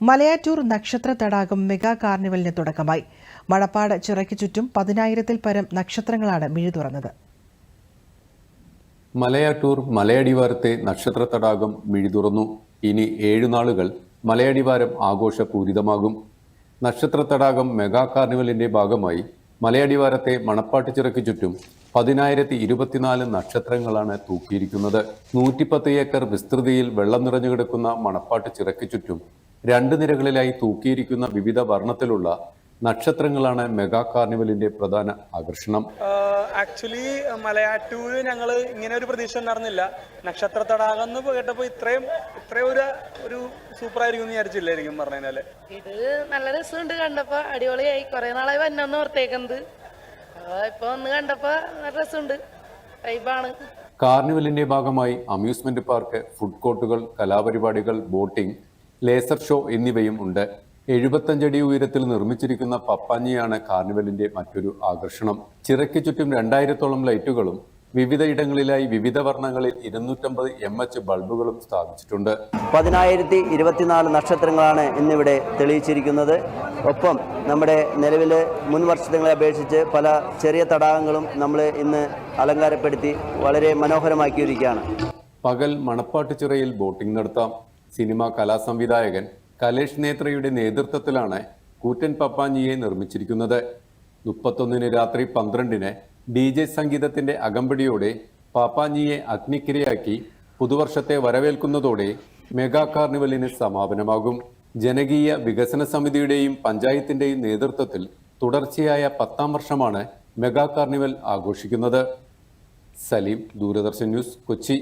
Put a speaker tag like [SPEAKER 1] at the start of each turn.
[SPEAKER 1] മലയാറ്റൂർ നക്ഷത്ര തടാകം മെഗാ കാർണിവലിന് തുടക്കമായി. മണപ്പാട് ചിറയ്ക്ക് ചുറ്റും പതിനായിരത്തിൽ പരം നക്ഷത്രങ്ങളാണ് മിഴി തുറന്നത്
[SPEAKER 2] മലയാറ്റൂർ മലയടിവാരത്തെ നക്ഷത്ര തടാകം മിഴി തുറന്നു ഇനി ഏഴു നാളുകൾ മലയടിവാരം ആഘോഷപൂരിതമാകും. നക്ഷത്ര തടാകം മെഗാ കാർണിവലിന്റെ ഭാഗമായി മലയടിവാരത്തെ മണപ്പാട്ട് ചിറയ്ക്ക് ചുറ്റും പതിനായിരത്തി ഇരുപത്തിനാല് നക്ഷത്രങ്ങളാണ് തൂക്കിയിരിക്കുന്നത്. നൂറ്റിപ്പത്ത് ഏക്കർ വിസ്തൃതിയിൽ വെള്ളം നിറഞ്ഞു കിടക്കുന്ന മണപ്പാട്ട് ചിറയ്ക്ക് ചുറ്റും രണ്ട് നിരകളിലായി തൂക്കിയിരിക്കുന്ന വിവിധ വർണത്തിലുള്ള നക്ഷത്രങ്ങളാണ് മെഗാ കാർണിവലിന്റെ പ്രധാന ആകർഷണം.
[SPEAKER 3] ആക്ച്വലി മലയാറ്റൂര് ഞങ്ങൾ ഇങ്ങനെ ഒരു പ്രതീക്ഷ ഉണ്ടായിരുന്നില്ല. നക്ഷത്ര തടാകം എന്ന് കേട്ടപ്പോൾ ഇത്രയും ഇത്രയും ഒരു ഒരു സൂപ്പർ ആയിരിക്കും എന്ന് വിചാരിച്ചില്ലായിരിക്കും പറഞ്ഞാൽ
[SPEAKER 4] ഇത് നല്ല രസമുണ്ട് കണ്ടപ്പോ. അടിപൊളിയായി. കുറെ നാളായി വന്നൊന്ന് ഓർത്തേക്കുന്നത് ഇപ്പൊ ഒന്ന് കണ്ടപ്പോ നല്ല രസമുണ്ട്. വൈബാണ്.
[SPEAKER 2] കാർണിവലിന്റെ ഭാഗമായി അമ്യൂസ്മെന്റ് പാർക്ക് ഫുഡ് കോർട്ടുകൾ കലാപരിപാടികൾ ബോട്ടിംഗ് ലേസർ ഷോ എന്നിവയും ഉണ്ട്. എഴുപത്തഞ്ചടി ഉയരത്തിൽ നിർമ്മിച്ചിരിക്കുന്ന പപ്പാഞ്ഞിയാണ് കാർണിവലിന്റെ മറ്റൊരു ആകർഷണം. ചിറയ്ക്ക് ചുറ്റും രണ്ടായിരത്തോളം ലൈറ്റുകളും വിവിധ ഇടങ്ങളിലായി വിവിധ വർണങ്ങളിൽ ഇരുന്നൂറ്റമ്പത് എം എച്ച് ബൾബുകളും സ്ഥാപിച്ചിട്ടുണ്ട്.
[SPEAKER 5] പതിനായിരത്തി ഇരുപത്തിനാല് നക്ഷത്രങ്ങളാണ് ഇന്നിവിടെ തെളിയിച്ചിരിക്കുന്നത്. ഒപ്പം നമ്മുടെ നിലവിൽ മുൻ വർഷങ്ങളെ അപേക്ഷിച്ച് പല ചെറിയ തടാകങ്ങളും നമ്മൾ ഇന്ന് അലങ്കാരപ്പെടുത്തി വളരെ മനോഹരമാക്കിയിരിക്കുകയാണ്.
[SPEAKER 2] പകൽ മണപ്പാട്ടുചിറയിൽ ബോട്ടിംഗ് നടത്താം. സിനിമാ കലാസംവിധായകൻ കലേഷ് നേത്രയുടെ നേതൃത്വത്തിലാണ് കൂറ്റൻ പപ്പാഞ്ഞിയെ നിർമ്മിച്ചിരിക്കുന്നത്. മുപ്പത്തൊന്നിന് രാത്രി പന്ത്രണ്ടിന് ഡി ജെ സംഗീതത്തിന്റെ അകമ്പടിയോടെ പാപ്പാഞ്ഞിയെ അഗ്നിക്കിരയാക്കി പുതുവർഷത്തെ വരവേൽക്കുന്നതോടെ മെഗാ കാർണിവലിന് സമാപനമാകും. ജനകീയ വികസന സമിതിയുടെയും പഞ്ചായത്തിന്റെയും നേതൃത്വത്തിൽ തുടർച്ചയായ പത്താം വർഷമാണ് മെഗാ കാർണിവൽ ആഘോഷിക്കുന്നത്. സലീം ദൂരദർശൻ ന്യൂസ് കൊച്ചി.